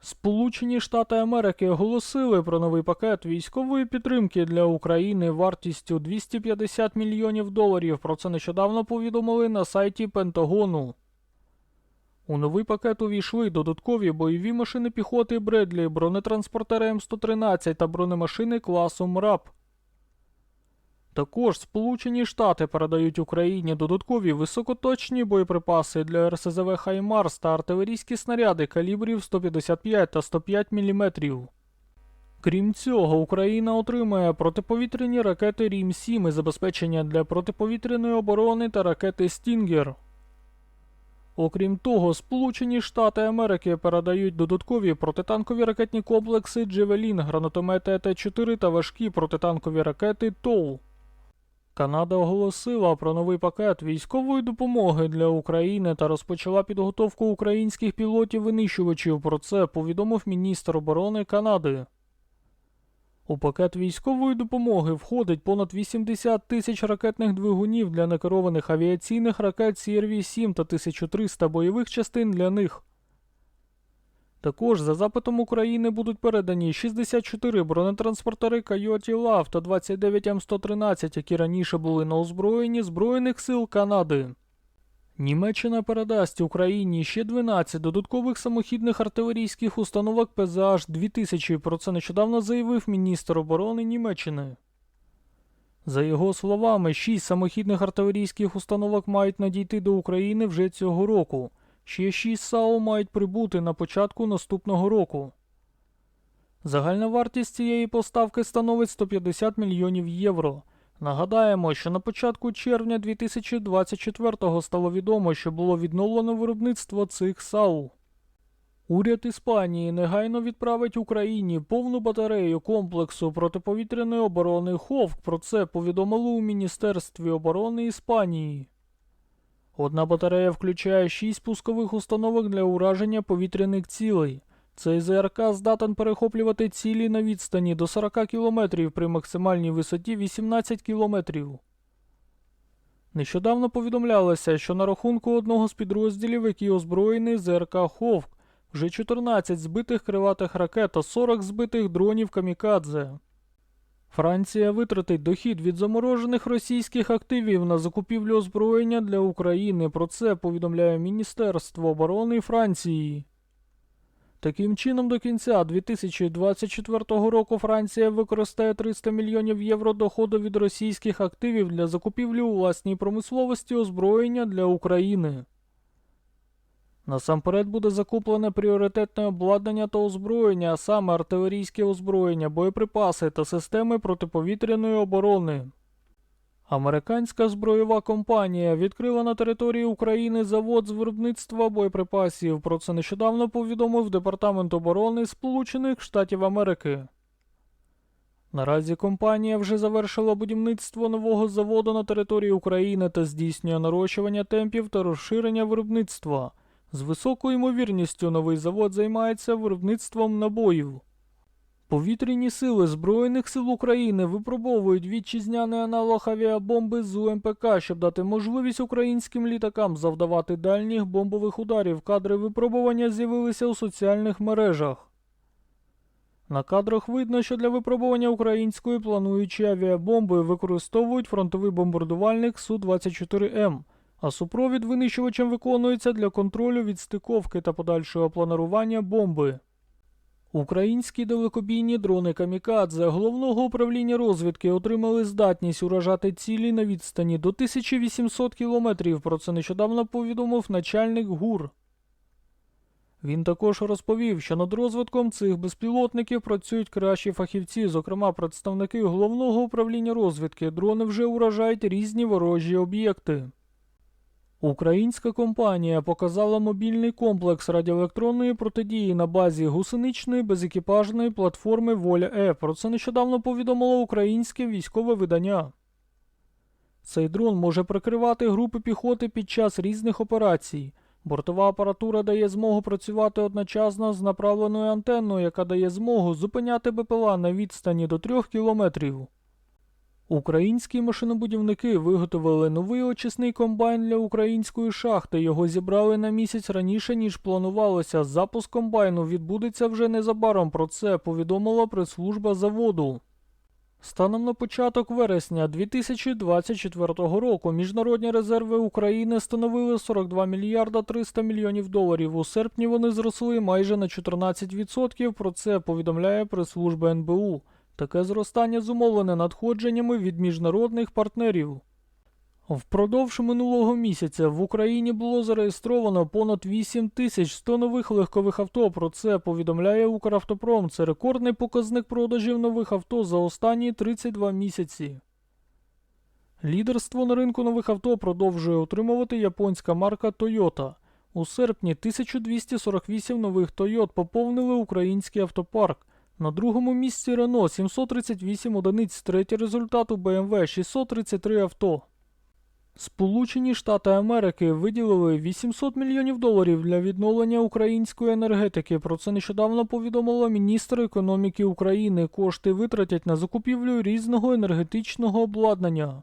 Сполучені Штати Америки оголосили про новий пакет військової підтримки для України вартістю 250 мільйонів доларів. Про це нещодавно повідомили на сайті Пентагону. У новий пакет увійшли додаткові бойові машини піхоти Бредлі, бронетранспортери М113 та бронемашини класу МРАП. Також Сполучені Штати передають Україні додаткові високоточні боєприпаси для РСЗВ Хаймарс та артилерійські снаряди калібрів 155 та 105 мм. Крім цього, Україна отримає протиповітряні ракети Рім-7 і забезпечення для протиповітряної оборони та ракети Стінгер. Окрім того, Сполучені Штати Америки передають додаткові протитанкові ракетні комплекси Джевелін, гранатомети Т-4 та важкі протитанкові ракети ТОУ. Канада оголосила про новий пакет військової допомоги для України та розпочала підготовку українських пілотів-винищувачів. Про це повідомив міністр оборони Канади. У пакет військової допомоги входить понад 80 тисяч ракетних двигунів для накерованих авіаційних ракет CRV-7 та 1300 бойових частин для них. Також за запитом України будуть передані 64 бронетранспортери Coyote Love та 29 М113, які раніше були на озброєнні Збройних сил Канади. Німеччина передасть Україні ще 12 додаткових самохідних артилерійських установок ПЗH-2000, про це нещодавно заявив міністр оборони Німеччини. За його словами, 6 самохідних артилерійських установок мають надійти до України вже цього року. Ще 6 САУ мають прибути на початку наступного року. Загальна вартість цієї поставки становить 150 мільйонів євро. Нагадаємо, що на початку червня 2024-го стало відомо, що було відновлено виробництво цих САУ. Уряд Іспанії негайно відправить Україні повну батарею комплексу протиповітряної оборони Ховк. Про це повідомили у Міністерстві оборони Іспанії. Одна батарея включає 6 пускових установок для ураження повітряних цілей. Цей ЗРК здатен перехоплювати цілі на відстані до 40 км при максимальній висоті 18 км. Нещодавно повідомлялося, що на рахунку одного з підрозділів, який озброєний ЗРК Ховк, вже 14 збитих криватих ракет та 40 збитих дронів Камікадзе. Франція витратить дохід від заморожених російських активів на закупівлю озброєння для України. Про це повідомляє Міністерство оборони Франції. Таким чином, до кінця 2024 року Франція використає 300 мільйонів євро доходу від російських активів для закупівлі у власній промисловості озброєння для України. Насамперед буде закуплене пріоритетне обладнання та озброєння, а саме артилерійське озброєння, боєприпаси та системи протиповітряної оборони. Американська збройова компанія відкрила на території України завод з виробництва боєприпасів. Про це нещодавно повідомив Департамент оборони Сполучених Штатів Америки. Наразі компанія вже завершила будівництво нового заводу на території України та здійснює нарощування темпів та розширення виробництва. З високою ймовірністю новий завод займається виробництвом набоїв. Повітряні сили Збройних сил України випробовують вітчизняний аналог авіабомби з УМПК, щоб дати можливість українським літакам завдавати дальніх бомбових ударів. Кадри випробування з'явилися у соціальних мережах. На кадрах видно, що для випробування української плануючої авіабомби використовують фронтовий бомбардувальник Су-24М а супровід винищувачем виконується для контролю відстиковки та подальшого планування бомби. Українські далекобійні дрони Камікадзе головного управління розвідки отримали здатність уражати цілі на відстані до 1800 кілометрів. Про це нещодавно повідомив начальник ГУР. Він також розповів, що над розвитком цих безпілотників працюють кращі фахівці, зокрема представники головного управління розвідки. Дрони вже уражають різні ворожі об'єкти. Українська компанія показала мобільний комплекс радіоелектронної протидії на базі гусеничної безекіпажної платформи Воля Е. Про це нещодавно повідомило українське військове видання. Цей дрон може прикривати групи піхоти під час різних операцій. Бортова апаратура дає змогу працювати одночасно з направленою антенною, яка дає змогу зупиняти БПЛА на відстані до 3 кілометрів. Українські машинобудівники виготовили новий очисний комбайн для української шахти. Його зібрали на місяць раніше, ніж планувалося. Запуск комбайну відбудеться вже незабаром. Про це повідомила прес-служба заводу. Станом на початок вересня 2024 року міжнародні резерви України становили 42 мільярда 300 мільйонів доларів. У серпні вони зросли майже на 14%. Про це повідомляє прес-служба НБУ. Таке зростання зумовлене надходженнями від міжнародних партнерів. Впродовж минулого місяця в Україні було зареєстровано понад 8 тисяч 100 нових легкових авто. Про це повідомляє Укравтопром. Це рекордний показник продажів нових авто за останні 32 місяці. Лідерство на ринку нових авто продовжує отримувати японська марка Toyota. У серпні 1248 нових Toyot поповнили український автопарк. На другому місці Renault 738 одиниць, третій результат у BMW 633 авто. Сполучені Штати Америки виділили 800 мільйонів доларів для відновлення української енергетики. Про це нещодавно повідомила міністр економіки України. Кошти витратять на закупівлю різного енергетичного обладнання.